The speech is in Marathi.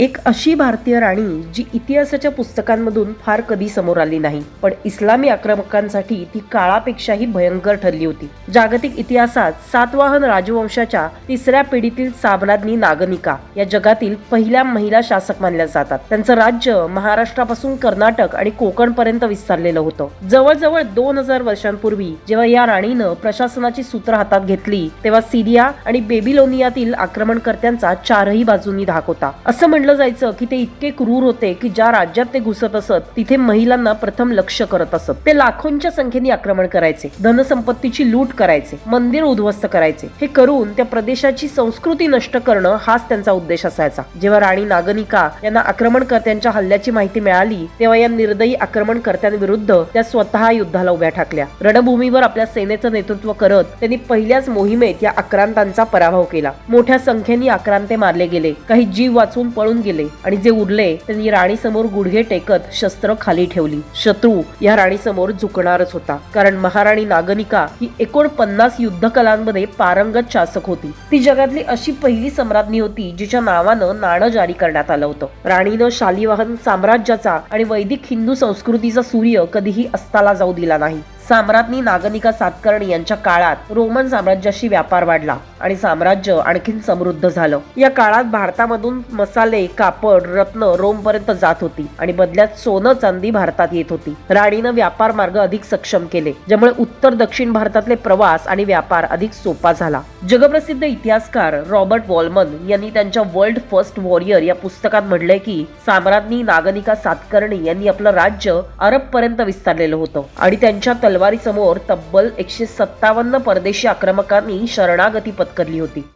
एक अशी भारतीय राणी जी इतिहासाच्या पुस्तकांमधून फार कधी समोर आली नाही पण इस्लामी आक्रमकांसाठी ती काळापेक्षाही भयंकर ठरली होती. जागतिक इतिहासात सातवाहन राजवंशाच्या तिसऱ्या पिढीतील साम्राज्ञी नागनिका या जगातील पहिल्या महिला शासक मानल्या जातात. त्यांचं राज्य महाराष्ट्रापासून कर्नाटक आणि कोकण पर्यंत विस्तारलेलं होतं. जवळजवळ दोन हजार वर्षांपूर्वी जेव्हा या राणीनं प्रशासनाची सूत्र हातात घेतली तेव्हा सिरिया आणि बेबिलोनियातील आक्रमणकर्त्यांचा चारही बाजूंनी धाक होता. असं म्हणलं जायचं की ते इतके क्रूर होते की ज्या राज्यात ते घुसत असत तिथे महिलांना प्रथम लक्ष करत असत. ते लाखोंच्या संख्येने आक्रमण करायचे धनसंपत्तीची लूट करायचे मंदिर उद्ध्वस्त करायचे. हे करून त्या प्रदेशाची संस्कृती नष्ट करणं हाच त्यांचा उद्देश असायचा. जेव्हा राणी नागनिका यांना आक्रमणकर्त्यांच्या हल्ल्याची माहिती मिळाली तेव्हा या निर्दयी आक्रमणकर्त्यांविरुद्ध त्या स्वतः युद्धाला उभ्या ठाकल्या. रणभूमीवर आपल्या सेनेचं नेतृत्व करत त्यांनी पहिल्याच मोहिमेत या आक्रांतांचा पराभव केला. मोठ्या संख्येने आक्रांते मारले गेले. काही जीव वाचून पळून गेले आणि जे उरले त्यांनी राणी समोर गुडघे टेकत शस्त्र खाली ठेवली. शत्रू या राणी समोर झुकणारच होता. कारण महाराणी नागनिका ही एकोणपन्नास युद्ध कलांमध्ये पारंगत शासक होती. ती जगातली अशी पहिली सम्राज्ञी होती जिच्या नावानं नाणं जारी करण्यात आलं होतं. राणीनं शालिवाहन साम्राज्याचा आणि वैदिक हिंदू संस्कृतीचा सूर्य कधीही अस्ताला जाऊ दिला नाही. साम्राज्ञी नागनिका सातकर्णी यांच्या काळात रोमन साम्राज्याशी व्यापार वाढला आणि साम्राज्य आणखीन समृद्ध झालं. या काळात भारतामधून मसाले कापड रत्न रोम पर्यंत जात होती आणि बदल्यात सोनं चांदी भारतात येत होती. राणीनं व्यापार मार्ग अधिक सक्षम केले ज्यामुळे उत्तर दक्षिण भारतातले प्रवास आणि व्यापार अधिक सोपा झाला. जगप्रसिद्ध इतिहासकार रॉबर्ट वॉलमन यांनी त्यांच्या वर्ल्ड फर्स्ट वॉरियर या पुस्तकात म्हटलंय की साम्राज्ञी नागनिका सातकर्णी यांनी आपलं राज्य अरब पर्यंत विस्तारलेलं होतं. आणि त्यांच्या तलवारीसमोर तब्बल एकशे सत्तावन्न परदेशी आक्रमकांनी शरणागती पत्करली होती.